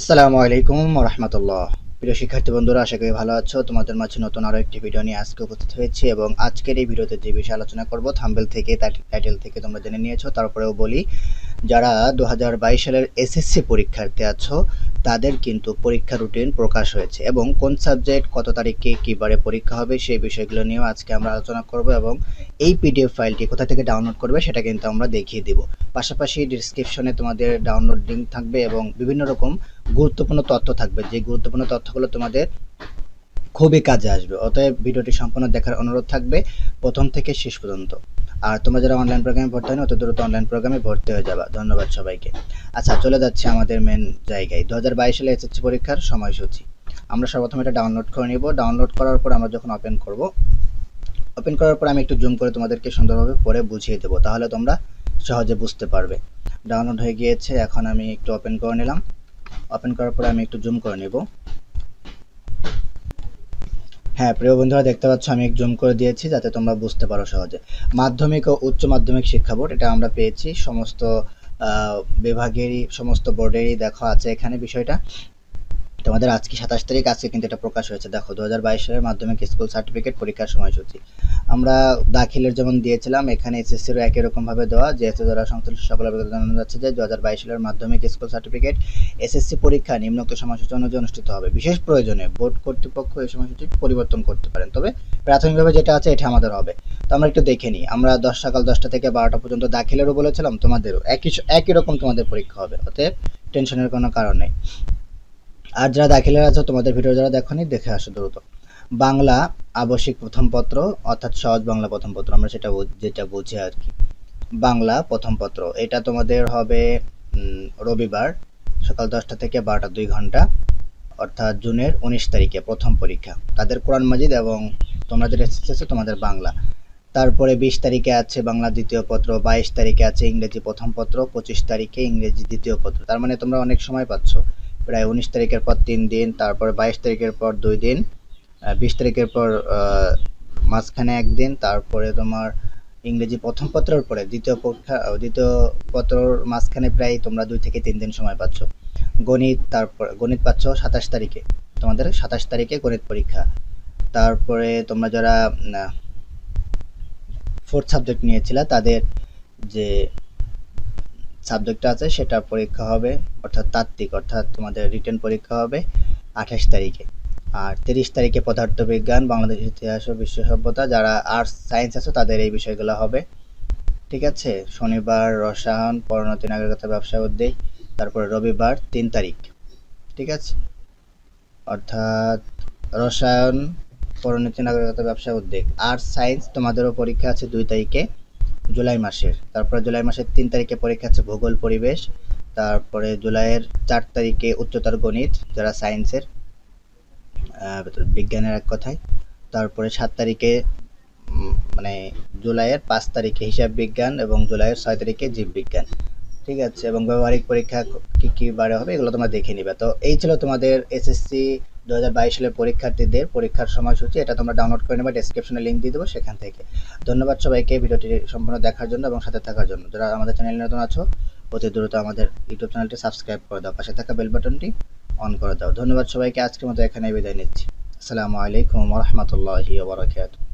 আসসালামু আলাইকুম রহমতুল্লাহ প্রিয় শিক্ষার্থী বন্ধুরা, আশা করি ভালো আছো। তোমাদের মাঝে নতুন আরও একটি ভিডিও নিয়ে আজকে উপস্থিত হয়েছি এবং আজকের এই ভিডিওতে যে বিষয়ে আলোচনা করব থাম্বেল থেকে টাইটেল থেকে তোমরা জেনে নিয়েছো, তারপরেও বলি। যারা দু হাজার বাইশ সালের এসএসসি পরীক্ষার্থী আছো, তাদের কিন্তু পরীক্ষা রুটিন প্রকাশ হয়েছে এবং কোন সাবজেক্ট কত তারিখে কীবারে পরীক্ষা হবে সেই বিষয়গুলো নিয়েও আজকে আমরা আলোচনা করব এবং এই পিডিএফ ফাইলটি কোথা থেকে ডাউনলোড করবে সেটা কিন্তু আমরা দেখিয়ে দিব। পাশাপাশি ডিসক্রিপশনে তোমাদের ডাউনলোড লিঙ্ক থাকবে এবং বিভিন্ন রকম গুরুত্বপূর্ণ তথ্য থাকবে। যে গুরুত্বপূর্ণ তথ্যগুলো তোমাদের খুবই কাজে আসবে। অতএব ভিডিওটি সম্পূর্ণ দেখার অনুরোধ থাকবে। প্রথম থেকে শেষ পর্যন্ত। আর তোমরা যারা অনলাইন প্রোগ্রামে ভর্তি হয়নি, অত দ্রুত অনলাইন প্রোগ্রামে ভর্তি হয়ে যাবা। ধন্যবাদ সবাইকে। আচ্ছা চলে যাচ্ছে আমাদের মেন জায়গায়। দু হাজার বাইশ সালে এসএসসি পরীক্ষার সময়সূচি। আমরা সর্বপ্রথম এটা ডাউনলোড করে নিব। ডাউনলোড করার পর আমরা যখন ওপেন করব ওপেন করার পর আমি একটু জুম করে তোমাদেরকে সুন্দরভাবে পড়ে বুঝিয়ে দেবো। তাহলে তোমরা সহজে বুঝতে পারবে। ডাউনলোড হয়ে গিয়েছে, এখন আমি একটু ওপেন করে নিলাম। ওপেন করার পর আমি একটু জুম করে নেব। হ্যাঁ প্রিয় বন্ধুরা, দেখতে পাচ্ছ আমি জুম করে দিয়েছি যাতে তোমরা বুঝতে পারো সহজে। মাধ্যমিক ও উচ্চ মাধ্যমিক শিক্ষা বোর্ড, এটা আমরা পেয়েছি। সমস্ত বিভাগেরই, সমস্ত বোর্ডেরই দেখো আছে এখানে বিষয়টা। তোমাদের আজকে সাতাশ তারিখ, আজকে কিন্তু এটা প্রকাশ হয়েছে। দেখো, দু হাজার বাইশ সালের মাধ্যমিক স্কুল সার্টিফিকেট পরীক্ষার সময়সূচি। আমরা দাখিলের যেমন দিয়েছিলাম, এখানে এসএসসিরও একই রকমভাবে দেওয়া, যেহেতু যারা সংশ্লিষ্ট সকল অভিজ্ঞতা জানানো যাচ্ছে যে দু হাজার বাইশ সালের মাধ্যমিক স্কুল সার্টিফিকেট এসএসসি পরীক্ষা নিম্নোক্ত সময়সূচি অনুযায়ী অনুষ্ঠিত হবে। বিশেষ প্রয়োজনে বোর্ড কর্তৃপক্ষ এই সময়সূচি পরিবর্তন করতে পারেন। তবে প্রাথমিকভাবে যেটা আছে, এটা আমাদের হবে। তো আমরা একটু দেখে নিই। আমরা দশ সকাল দশটা থেকে বারোটা পর্যন্ত দাখিলেরও বলেছিলাম, তোমাদেরও একই একই রকম তোমাদের পরীক্ষা হবে, অতএব টেনশনের কোনো কারণ নেই। আর যারা দাখিলের আছো, তোমাদের ভিডিও যারা দেখনি, দেখে আসো দ্রুত। বাংলা আবশ্যিক প্রথম পত্র, অর্থাৎ সহজ বাংলা প্রথম পত্র, আমরা সেটা যেটা বুঝি আর কি। বাংলা প্রথম পত্র, এটা তোমাদের হবে রবিবার, সকাল দশটা থেকে বারোটা দুই ঘণ্টা, অর্থাৎ জুনের উনিশ তারিখে প্রথম পরীক্ষা। তাদের কোরআন মাজিদ এবং তোমরা যেটা তোমাদের বাংলা। তারপরে বিশ তারিখে আছে বাংলা দ্বিতীয় পত্র, বাইশ তারিখে আছে ইংরেজি প্রথম পত্র, পঁচিশ তারিখে ইংরেজি দ্বিতীয় পত্র। তার মানে তোমরা অনেক সময় পাচ্ছ। প্রায় উনিশ তারিখের পর তিন দিন, তারপর বাইশ তারিখের পর দুই দিন বিশ তারিখের পর মাঝখানে একদিন, তারপরে তোমার ইংরেজি প্রথম পত্রের পরে, দ্বিতীয় পরীক্ষা দ্বিতীয় পত্রর মাঝখানে প্রায় তোমরা দুই থেকে তিন দিন সময় পাচ্ছ। গণিত, তারপর, গণিত পাচ্ছ সাতাশ তারিখে। তোমাদের সাতাশ তারিখে গণিত পরীক্ষা। তারপরে তোমরা যারা ফোর্থ সাবজেক্ট নিয়েছিল, তাদের যে সাবজেক্টটা আছে, সেটা পরীক্ষা হবে, অর্থাৎ তাত্ত্বিক, অর্থাৎ তোমাদের রিটেন পরীক্ষা হবে আঠাশ তারিখে। আর তিরিশ তারিখে পদার্থবিজ্ঞান, বাংলাদেশ ইতিহাস ও বিশ্ব সভ্যতা, যারা আর্টস সায়েন্স আছে, তাদের এই বিষয়গুলো হবে। ঠিক আছে? শনিবার, রসায়ন পরিণতি নাগরিকতা, ব্যবসা উদ্যোগ তারপরে রবিবার, তিন তারিখ। ঠিক আছে? অর্থাৎ রসায়ন পরিণতি নাগরিকতা, ব্যবসা উদ্যোগ আর্টস সায়েন্স তোমাদেরও পরীক্ষা আছে দুই তারিখে, জুলাই মাসের। তারপরে জুলাই মাসের তিন তারিখে পরীক্ষা আছে ভূগোল, পরিবেশ। তারপরে জুলাইয়ের চার তারিখে উচ্চতর গণিত, যারা সায়েন্সের বিজ্ঞানের এক কথায়। তারপরে সাত তারিখে মানে জুলাইয়ের পাঁচ তারিখে হিসাব বিজ্ঞান এবং জুলাইয়ের ছয় তারিখে জীববিজ্ঞান ঠিক আছে? এবং ব্যবহারিক পরীক্ষা কী কী বারে হবে এগুলো তোমরা দেখে নিবে। তো এই ছিল তোমাদের এসএসসি দু হাজার বাইশ সালের পরীক্ষার্থীদের পরীক্ষার সময়সূচি। এটা তোমরা ডাউনলোড করে নেবে ডিসক্রিপশনে লিঙ্ক দিয়ে দেবো সেখান থেকে। ধন্যবাদ সবাইকে ভিডিওটি সম্পূর্ণ দেখার জন্য এবং সাথে থাকার জন্য। যারা আমাদের চ্যানেল নতুন আছো, অতি দ্রুত আমাদের ইউটিউব চ্যানেলটি সাবস্ক্রাইব করে দাও। পাশে থাকা বেল বাটনটি অন করে দাও। ধন্যবাদ সবাইকে আজকের মতো এখানে বিদায় নিচ্ছি। আসসালামু আলাইকুম রহমতুল্লাহি ওবরাকাতুহ